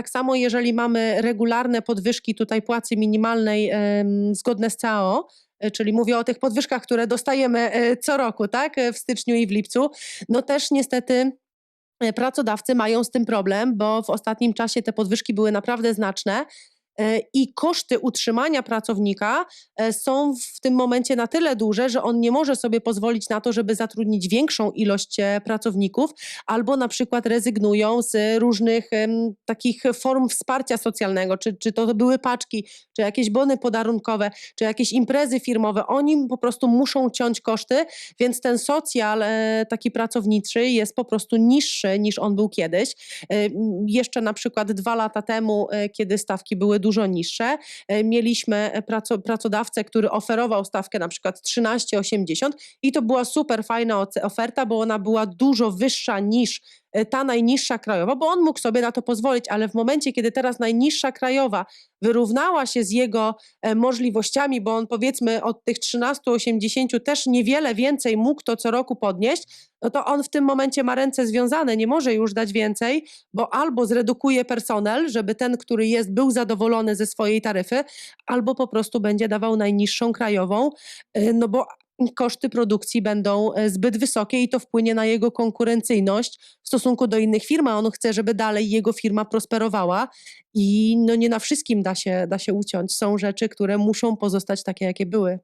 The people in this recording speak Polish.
Tak samo jeżeli mamy regularne podwyżki tutaj płacy minimalnej zgodne z CAO, e, czyli mówię o tych podwyżkach, które dostajemy e, co roku, tak, e, w styczniu i w lipcu, no też niestety pracodawcy mają z tym problem, bo w ostatnim czasie te podwyżki były naprawdę znaczne. E, I koszty utrzymania pracownika e, są w tym momencie na tyle duże, że on nie może sobie pozwolić na to, żeby zatrudnić większą ilość e, pracowników, albo na przykład rezygnują z różnych takich form wsparcia socjalnego, czy, czy to były paczki, czy jakieś bony podarunkowe, czy jakieś imprezy firmowe. Oni po prostu muszą ciąć koszty, więc ten socjal taki pracowniczy jest po prostu niższy niż on był kiedyś. Jeszcze na przykład dwa lata temu, kiedy stawki były dużo niższe, e, mieliśmy e, praco, pracodawcę, który oferował stawkę na przykład 13,80 i to była super fajna oferta, bo ona była dużo wyższa niż ta najniższa krajowa, bo on mógł sobie na to pozwolić, ale w momencie, kiedy teraz najniższa krajowa wyrównała się z jego e, możliwościami, bo on powiedzmy od tych 13,80 też niewiele więcej mógł to co roku podnieść, no to on w tym momencie ma ręce związane, nie może już dać więcej, bo albo zredukuje personel, żeby ten, który jest, był zadowolony ze swojej taryfy, albo po prostu będzie dawał najniższą krajową, y, no bo koszty produkcji będą e, zbyt wysokie i to wpłynie na jego konkurencyjność w stosunku do innych firm, a on chce, żeby dalej jego firma prosperowała i no nie na wszystkim da się, da się uciąć. Są rzeczy, które muszą pozostać takie, jakie były.